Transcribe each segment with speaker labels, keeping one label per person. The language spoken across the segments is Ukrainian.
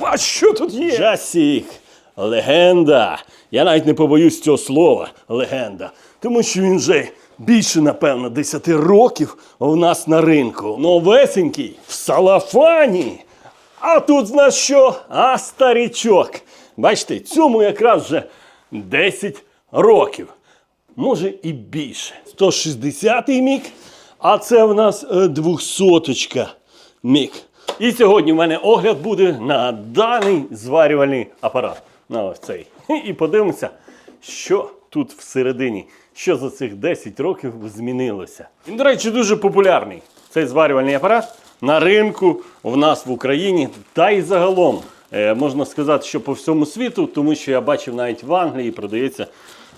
Speaker 1: А що тут є? Джасік. Легенда. Я навіть не побоюсь цього слова. Легенда. Тому що він вже більше, напевно, 10 років у нас на ринку. Новесенький, в салафані. А тут в нас що? А старічок. Бачите, цьому якраз вже 10 років. Може і більше. 160-й мік, а це в нас 200-ка мік. І сьогодні в мене огляд буде на даний зварювальний апарат. На ось цей. І подивимося, що тут всередині, що за цих 10 років змінилося. Він, до речі, дуже популярний. Цей зварювальний апарат на ринку в нас в Україні та й загалом. Е, можна сказати, що по всьому світу, тому що я бачив навіть в Англії продається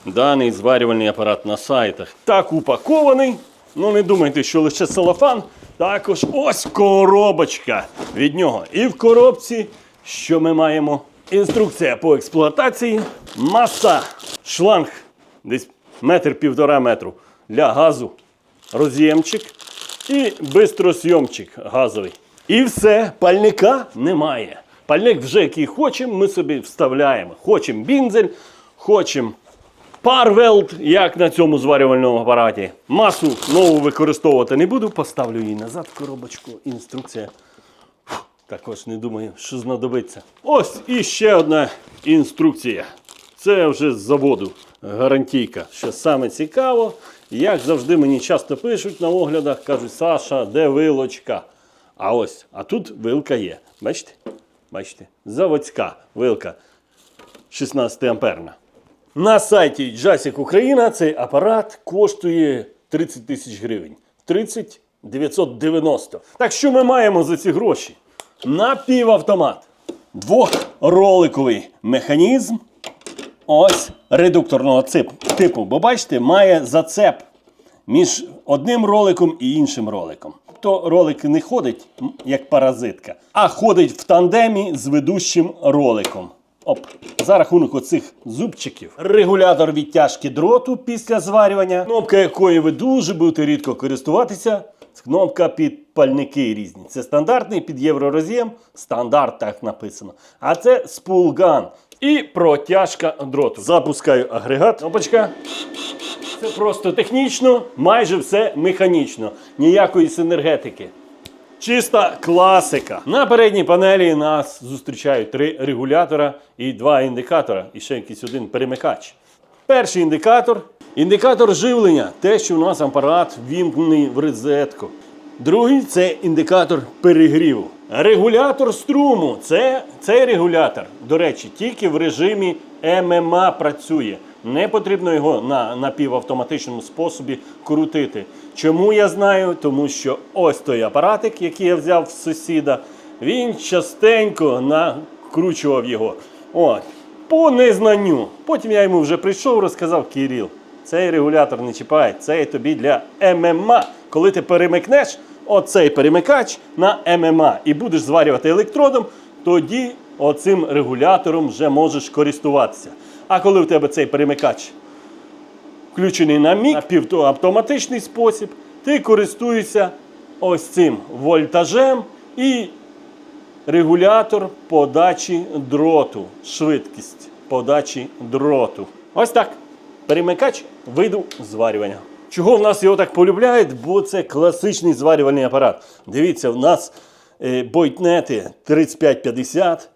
Speaker 1: даний зварювальний апарат на сайтах. Так упакований. Ну не думайте, що лише целофан. Також ось коробочка від нього. І в коробці, що ми маємо? Інструкція по експлуатації, маса, шланг, десь метр півтора метру для газу, роз'ємчик і бистросйомчик газовий. І все, пальника немає. Пальник вже який хочемо, ми собі вставляємо. Хочемо бінзель, хочемо парвелд, як на цьому зварювальному апараті. Масу нову використовувати не буду, поставлю її назад в коробочку. Інструкція. Фух, Також не думаю, що знадобиться. Ось і ще одна інструкція. Це вже з заводу гарантійка. Що саме цікаво, як завжди мені часто пишуть на оглядах, кажуть, Саша, де вилочка? А ось, а тут вилка є. Бачите? Бачите? Заводська вилка 16 амперна. На сайті Джасік Україна цей апарат коштує 30 тисяч гривень. 30 990. Так що ми маємо за ці гроші? Напівавтомат. Двохроликовий механізм. Ось редукторного типу. Бо бачите, має зацеп між одним роликом і іншим роликом. То ролик не ходить як паразитка, а ходить в тандемі з ведущим роликом. Оп. За рахунок оцих зубчиків. Регулятор відтяжки дроту після зварювання, кнопка якої ви дуже будете рідко користуватися. Кнопка під пальники різні. Це стандартний під євророз'єм, стандарт так написано. А це спулган і протяжка дроту. Запускаю агрегат. Кнопочка. Це просто технічно, майже все механічно. Ніякої синергетики. Чиста класика. На передній панелі нас зустрічають три регулятора і два індикатора, і ще якийсь один перемикач. Перший індикатор індикатор живлення, те, що у нас апарат вімкнений в розетку. Другий це індикатор перегріву. Регулятор струму це цей регулятор, до речі, тільки в режимі ММА працює. Не потрібно його на напівавтоматичному способі крутити. Чому я знаю? Тому що ось той апаратик, який я взяв з сусіда, він частенько накручував його. От, по незнанню. Потім я йому вже прийшов, розказав Кирил. Цей регулятор не чіпай, це тобі для ММА. Коли ти перемикнеш оцей перемикач на ММА і будеш зварювати електродом, тоді оцим регулятором вже можеш користуватися. А коли в тебе цей перемикач включений на мік, спосіб, ти користуєшся ось цим вольтажем і регулятор подачі дроту, швидкість подачі дроту. Ось так. Перемикач виду зварювання. Чого в нас його так полюбляють? Бо це класичний зварювальний апарат. Дивіться, в нас е, бойтнети 3550.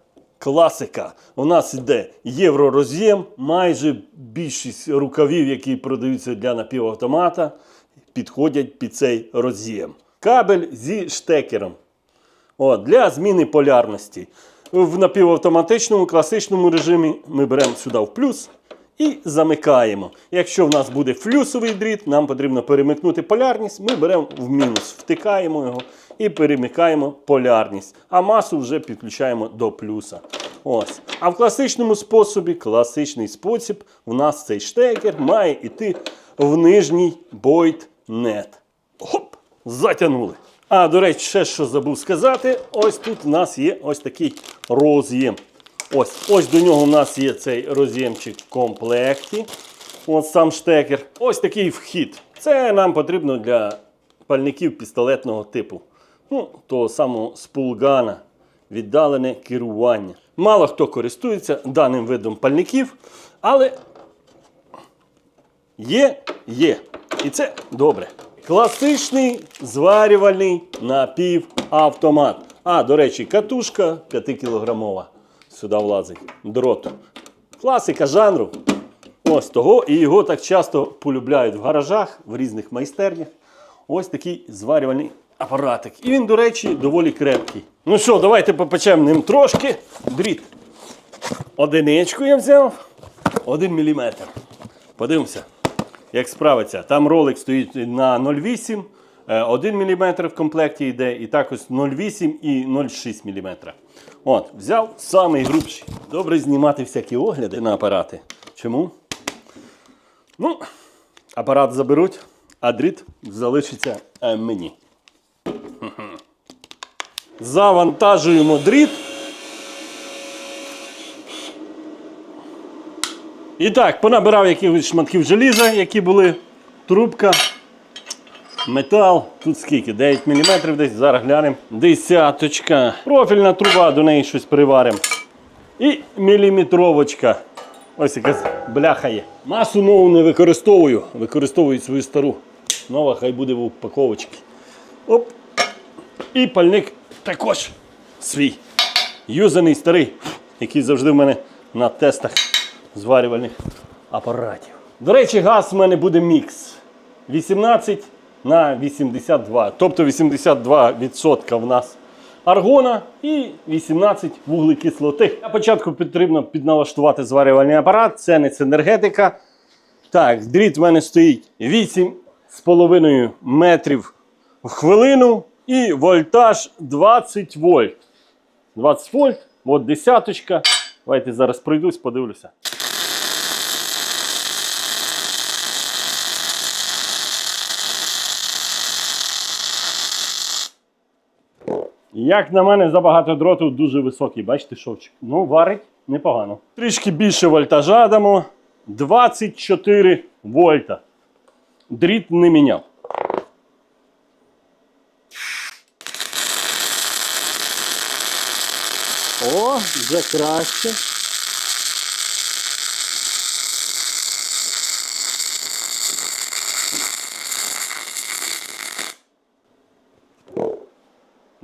Speaker 1: Класика. У нас йде євророз'єм, майже більшість рукавів, які продаються для напівавтомата, підходять під цей роз'єм. Кабель зі штекером. О, для зміни полярності. В напівавтоматичному класичному режимі ми беремо сюди в плюс і замикаємо. Якщо в нас буде флюсовий дріт, нам потрібно перемикнути полярність, ми беремо в мінус, втикаємо його і перемикаємо полярність. А масу вже підключаємо до плюса. Ось. А в класичному способі, класичний спосіб, у нас цей штекер має йти в нижній бойт-нет. Хоп! Затягнули. А, до речі, ще що забув сказати, ось тут у нас є ось такий роз'єм. Ось, ось до нього у нас є цей роз'ємчик в комплекті. Ось сам штекер. Ось такий вхід. Це нам потрібно для пальників пістолетного типу. Ну, того самого спулгана. віддалене керування. Мало хто користується даним видом пальників, але Є, є. І це добре. Класичний зварювальний напівавтомат. А, до речі, катушка 5-кілограмова. Сюди влазить дроту. Класика жанру. Ось того. І його так часто полюбляють в гаражах, в різних майстернях. Ось такий зварювальний апаратик. І він, до речі, доволі крепкий. Ну що, давайте попечемо ним трошки. Дріт. Одиничку я взяв. Один міліметр. Подивимося, як справиться. Там ролик стоїть на 0,8, е, 1 мм в комплекті йде, і також 0,8 і 0,6 мм. От, взяв самий грубший. Добре знімати всякі огляди на апарати. Чому? Ну, апарат заберуть, а дріт залишиться е, мені. Завантажуємо дріт. І так, понабирав якихось шматків желіза, які були. Трубка, метал. Тут скільки? 9 мм десь, зараз глянемо. Десяточка. Профільна труба, до неї щось приваримо. І міліметровочка. Ось якась бляха є. Масу нову не використовую. Використовую свою стару. Нова хай буде в упаковочці. Оп. І пальник також свій. Юзаний старий, який завжди в мене на тестах зварювальних апаратів. До речі, газ в мене буде мікс. 18 на 82. Тобто 82% в нас аргона і 18 вуглекислоти. На початку потрібно підналаштувати зварювальний апарат. Це не енергетика. Так, дріт в мене стоїть 8,5 метрів в хвилину і вольтаж 20 вольт. 20 вольт, от десяточка. Давайте зараз пройдусь, подивлюся. Як на мене, забагато дроту дуже високий. Бачите, шовчик. Ну, варить непогано. Трішки більше вольтажа дамо. 24 вольта. Дріт не міняв. О, вже краще.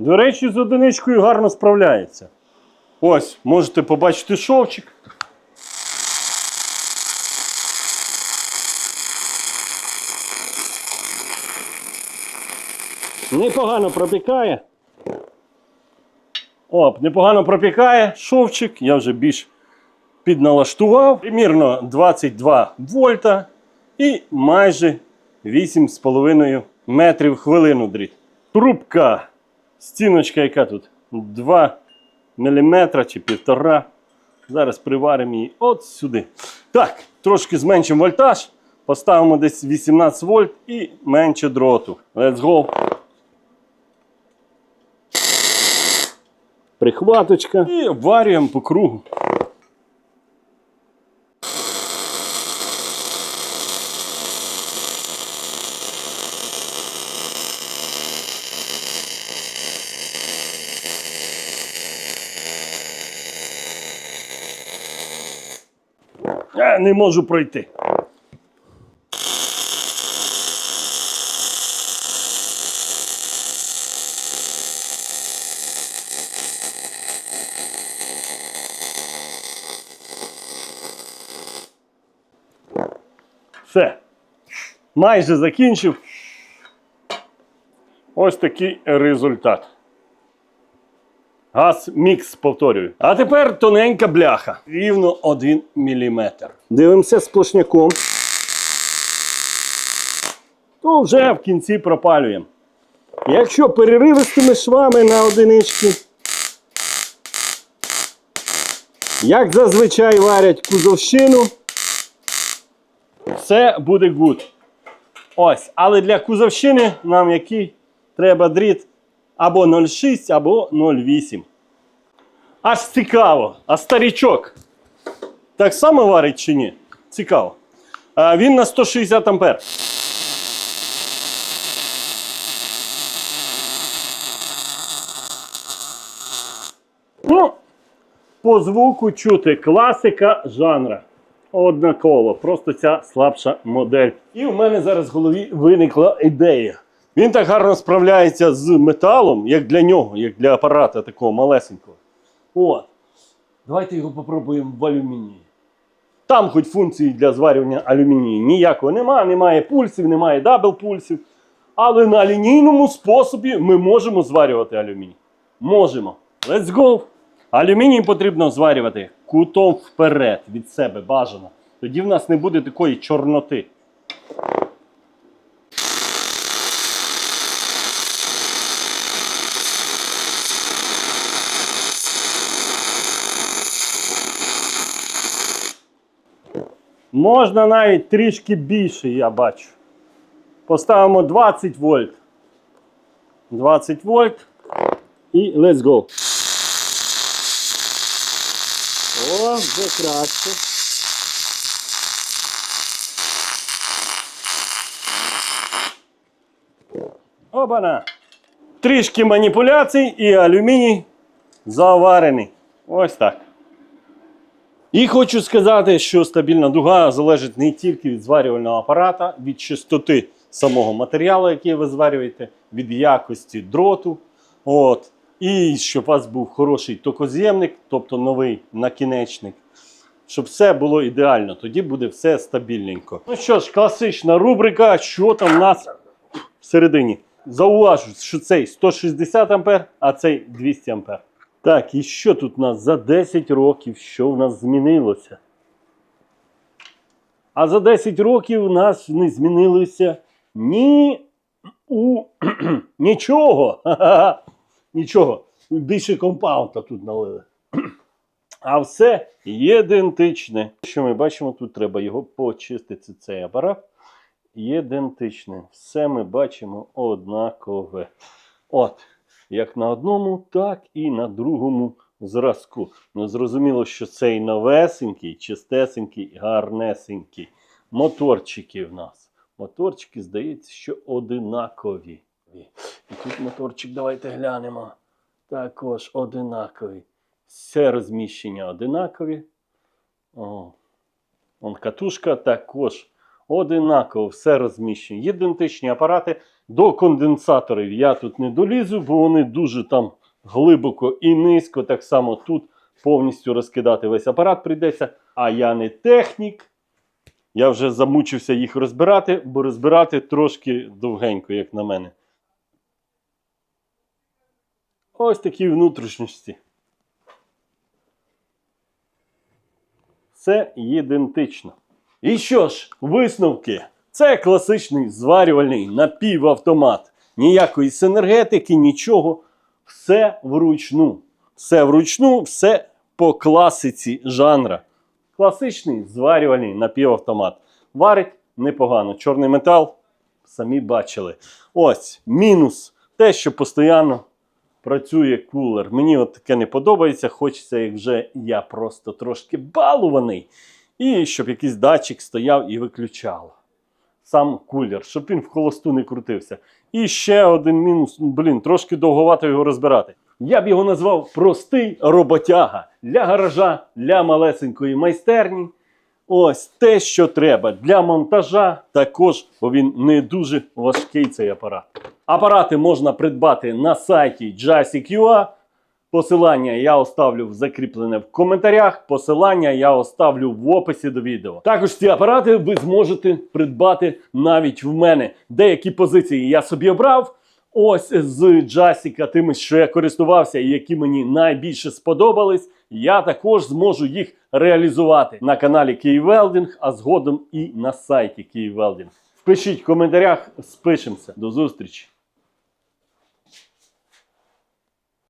Speaker 1: До речі, з одиничкою гарно справляється. Ось, можете побачити шовчик. Непогано пропікає. Оп, непогано пропікає шовчик, я вже більш підналаштував. Примірно 22 вольта і майже 8,5 метрів хвилину дріт. Трубка, стіночка, яка тут 2 мм чи 1,5. Зараз приваримо її от сюди. Так, трошки зменшимо вольтаж. Поставимо десь 18 вольт і менше дроту. Let's go. прихваточка і обварюємо по кругу. Не можу пройти. Все. Майже закінчив. Ось такий результат. Газ мікс, повторюю. А тепер тоненька бляха. Рівно 1 мм. Дивимося сплошняком. То вже в кінці пропалюємо. Якщо переривистими швами на одинички, як зазвичай варять кузовщину, все буде good. Ось, але для кузовщини нам який треба дріт або 0,6, або 0,8. Аж цікаво. А старічок так само варить чи ні? Цікаво. А, він на 160 ампер. Ну, по звуку чути класика жанра. Однаково, просто ця слабша модель. І в мене зараз в голові виникла ідея. Він так гарно справляється з металом, як для нього, як для апарата такого малесенького. От. Давайте його попробуємо в алюмінії. Там хоч функції для зварювання алюмінію ніякого немає, немає пульсів, немає дабл пульсів. Але на лінійному способі ми можемо зварювати алюміній. Можемо. Let's go! Алюміній потрібно зварювати кутом вперед від себе бажано. Тоді в нас не буде такої чорноти. Можна навіть трішки більше, я бачу. Поставимо 20 вольт. 20 вольт. І let's go. О, вже краще. Обана. Трішки маніпуляцій і алюміній заварений. Ось так. І хочу сказати, що стабільна дуга залежить не тільки від зварювального апарата, від чистоти самого матеріалу, який ви зварюєте, від якості дроту. От. І щоб у вас був хороший токоз'ємник, тобто новий накінечник. Щоб все було ідеально, тоді буде все стабільненько. Ну що ж, класична рубрика, що там в нас всередині. Зауважу, що цей 160 ампер, а цей 200 ампер. Так, і що тут у нас за 10 років, що в нас змінилося? А за 10 років у нас не змінилося ні у нічого. Нічого. Більше компаунта тут налили. А все ідентичне. Що ми бачимо, тут треба його почистити, цей апарат. Ідентичне. Все ми бачимо однакове. От. Як на одному, так і на другому зразку. Ну, зрозуміло, що цей новесенький, чистесенький, гарнесенький. Моторчики в нас. Моторчики, здається, що одинакові. І тут моторчик, давайте глянемо. Також одинаковий. Все розміщення одинакові. О. Вон катушка також одинаково, все розміщення. Ідентичні апарати. До конденсаторів я тут не долізу, бо вони дуже там глибоко і низько. Так само тут повністю розкидати весь апарат прийдеться. А я не технік. Я вже замучився їх розбирати, бо розбирати трошки довгенько, як на мене. Ось такі внутрішності. Все ідентично. І що ж, висновки. Це класичний зварювальний напівавтомат. Ніякої синергетики, нічого. Все вручну. Все вручну, все по класиці жанра. Класичний зварювальний напівавтомат. Варить непогано. Чорний метал, самі бачили. Ось мінус. Те, що постійно працює кулер. Мені от таке не подобається. Хочеться, як вже я просто трошки балуваний. І щоб якийсь датчик стояв і виключав. Сам кулер, щоб він в холосту не крутився. І ще один мінус, ну, блін, трошки довговато його розбирати. Я б його назвав простий роботяга для гаража, для малесенької майстерні. Ось те, що треба для монтажа, також, бо він не дуже важкий цей апарат. Апарати можна придбати на сайті Jassy.ua. Посилання я оставлю в закріплене в коментарях. Посилання я оставлю в описі до відео. Також ці апарати ви зможете придбати навіть в мене. Деякі позиції я собі обрав. Ось з джасіка, тими, що я користувався і які мені найбільше сподобались, я також зможу їх реалізувати на каналі Київвелдинг, а згодом і на сайті Київвелдинг. Впишіть в коментарях, спишемося. До зустрічі!